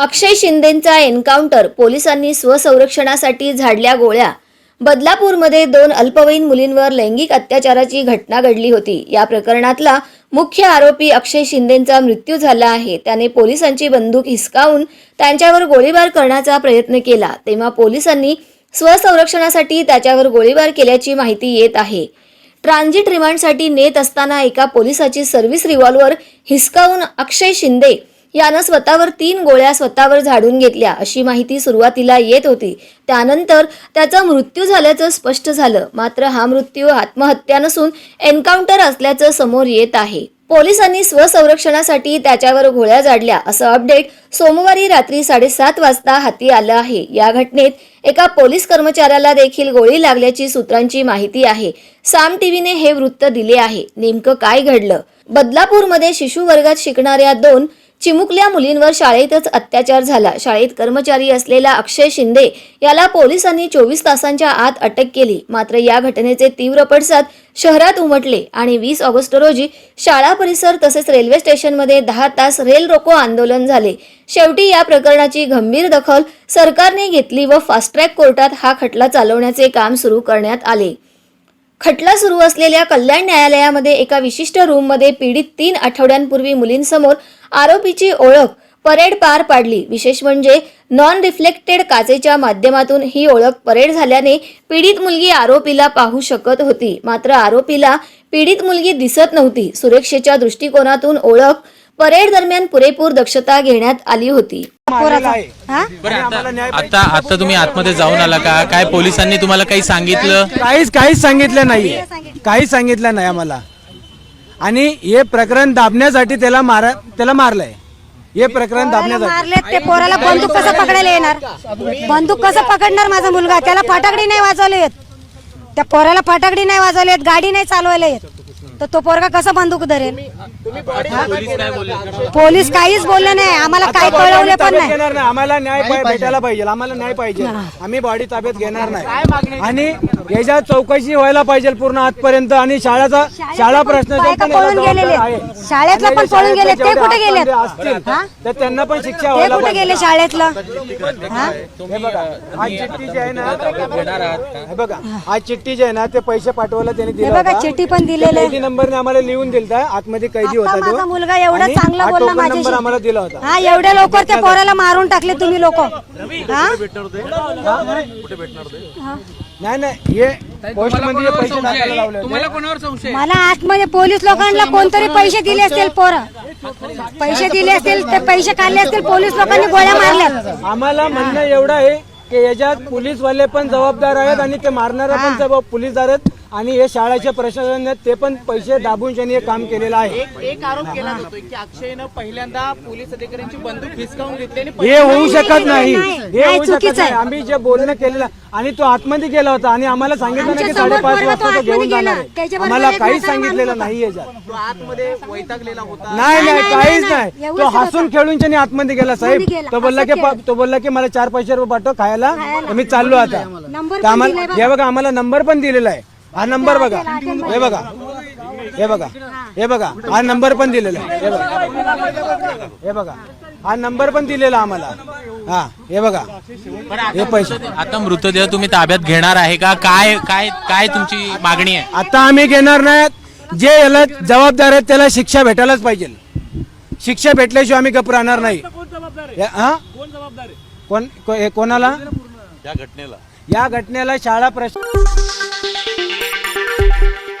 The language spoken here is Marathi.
अक्षय शिंदेंचा एन्काउंटर पोलिसांनी स्वसंरक्षणासाठी झाडल्या गोळ्या. बदलापूरमध्ये दोन अल्पवयीन मुलींवर लैंगिक अत्याचाराची घटना घडली होती. या प्रकरणातला मुख्य आरोपी अक्षय शिंदेंचा मृत्यू झाला आहे. त्याने पोलिसांची बंदूक हिसकावून त्यांच्यावर गोळीबार करण्याचा प्रयत्न केला. तेव्हा पोलिसांनी स्वसंरक्षणासाठी त्याच्यावर गोळीबार केल्याची माहिती येत आहे. ट्रान्झिट रिमांडसाठी नेत असताना एका पोलिसाची सर्व्हिस रिव्हॉल्वर हिसकावून अक्षय शिंदे यानं स्वतःवर तीन गोळ्या स्वतःवर झाडून घेतल्या अशी माहिती सुरुवातीला येत होती. त्यानंतर त्याचा मृत्यू झाल्याचं स्पष्ट झालं. मात्र हा मृत्यू आत्महत्या नसून एन्काउंटर असल्याचं समोर येत आहे. पोलिसांनी स्वसंरक्षणासाठी त्याच्यावर गोळ्या झाडल्या असं अपडेट सोमवारी रात्री साडेसात वाजता हाती आलं आहे. या घटनेत एका पोलीस कर्मचाऱ्याला देखील गोळी लागल्याची सूत्रांची माहिती आहे. साम टीव्हीने हे वृत्त दिले आहे. नेमकं काय घडलं? बदलापूरमध्ये शिशु वर्गात शिकणाऱ्या दोन चिमुकल्या मुलींवर शाळेतच अत्याचार झाला. शाळेत कर्मचारी असलेला अक्षय शिंदे याला पोलिसांनी चोवीस तासांच्या आत अटक केली. मात्र या घटनेचे तीव्र पडसाद शहरात उमटले आणि वीस ऑगस्ट रोजी शाळा परिसर तसेच रेल्वे स्टेशनमध्ये दहा तास रेल रोको आंदोलन झाले. शेवटी या प्रकरणाची गंभीर दखल सरकारने घेतली व फास्ट ट्रॅक कोर्टात हा खटला चालवण्याचे काम सुरू करण्यात आले. खटला सुरू असलेल्या कल्याण न्यायालयामध्ये एका विशिष्ट रूममध्ये पीडित तीन आठवड्यांपूर्वी मुलींसमोर आरोपीची ओळख परेड पार पाडली. विशेष म्हणजे नॉन रिफ्लेक्टेड काचेच्या माध्यमातून ही ओळख परेड झाल्याने पीडित मुलगी आरोपीला पाहू शकत होती. मात्र आरोपीला पीडित मुलगी दिसत नव्हती. सुरक्षेच्या दृष्टिकोनातून ओळख परेड दरम्यान पुरेपूर दक्षता घेण्यात आली होती. हा? बरं आता आता आता तुम्ही आतमध्ये जाऊन आला का? काय पोलिसांनी तुम्हाला काही सांगितलं? काहीच काहीच सांगितलं नाही. काहीच सांगितलं. नाही आम्हाला. आणि हे प्रकरण दाबण्यासाठी त्याला मारा त्याला मारलंय. हे प्रकरण दाबण्यासाठी. ते पोराला बंदूक कसं पकडायला येणार? बंदूक कसं पकडणार माझा मुलगा? त्याला फटाकडी नाही वाजवले येत. त्या पोराला फटाकडी नाही वाजवले येत गाडी नाही चालवायला येत. तर तो पोरगा कसा बंदूक धरेल? पोलीस काहीच बोलले नाही. आम्हाला काही कळवले पण नाही. घेणार नाही. आम्हाला न्याय पाय- भेटायला पाहिजे. आम्हाला न्याय पाहिजे. आम्ही बॉडी ताब्यात घेणार नाही. आणि याच्या चौकशी व्हायला पाहिजे पूर्ण आजपर्यंत. आणि शाळाचा शाळा प्रश्न जो बायका पण याला पळून गेलेले. जबाबदार आहे. शाळेतलं आणि पण पळून गेले. ते शाळेतले कुठे जेवढे गेलेत? असतील, हा? तर त्यांना पण शिक्षा ते व्हायला कुठे पाहिजे. गेले शाळेतलं? हा हे बघा आज चिठ्ठी जी आहे ना हे बघा आज चिठ्ठी जी आहे ना ते पैसे पाठवायला त्यांनी हे दिलं बघा होतं. चिठ्ठी पण दिलेले कैदी नंबरने आम्हाला लिहून दिलता. आतमध्ये कैदी होता तो. माझा मुलगा एवढा आणि चांगला हा बोलला टोकन नंबर आम्हाला माझ्याशी दिला होता. हा एवढ्या लवकर त्या पोराला मारून टाकले तुम्ही लोक. हा? नाही नाही हे पोस्टमध्ये जे पैसे टाकायला लावले होते. मला आतमध्ये पोलीस लोकांना कोणतरी पैसे दिले असतील पोरं. पैसे दिले असतील ते पैसे काढले असतील पोलीस लोकांनी गोळ्या मारल्या आम्हाला म्हणणं एवढं आहे की याच्यात पोलीस वाले पण जबाबदार आहेत आणि ते मारणारा पण जबाब पोलीसदार आहेत. आणि हे शाळेचे प्रशासन आहेत ते पण पैसे दाबून त्यांनी हे काम केलेलं आहे. एक आरोप केला जातोय की अक्षयनं पहिल्यांदा पोलीस अधिकाऱ्यांची बंदूक हिसकावून घेतली आणि हे होऊ शकत नाही. हे होऊ शकत चुकीचं नाही. आहे. आम्ही जे बोलणं केलेलं आणि तो आतमध्ये गेला होता आणि आम्हाला सांगितलं ना की साडेपाच वाजता तो घेऊन गेला. जाणार आहे. त्याच्याबरोबर आम्हाला एक काहीच सांगितलेलं नाही याच्यात. तो आतमध्ये वैतागलेला होता. नाही नाही काहीच नाही. तो हसून खेळून त्याने आतमध्ये गेला साहेब. गेला. तो बोलला की पा- तो बोलला की मला चार पैसे रुपये पाठव खायला. तर मी चाललो आता. नंबर तर पण आम्हाला हे बघा आम्हाला नंबर पण दिलेला आहे. हा नंबर बघा. हे बघा. हे बघा. हे बघा. हा नंबर पण दिलेला आहे. हे बघा. हे बघा. हा नंबर पण दिलेला आम्हाला. हा हे बघा. हे पैसे. आता मृतदेह तुम्ही ताब्यात घेणार आहे का? काय काय काय तुमची मागणी आहे? आता आम्ही घेणार नाही. जे याला जबाबदार आहेत त्याला शिक्षा भेटायलाच पाहिजे. शिक्षा भेटल्याशिवाय आम्ही गप राहणार नाही. या- हा? कोण को- हे कोणाला? या घटनेला. शाळा प्रश्न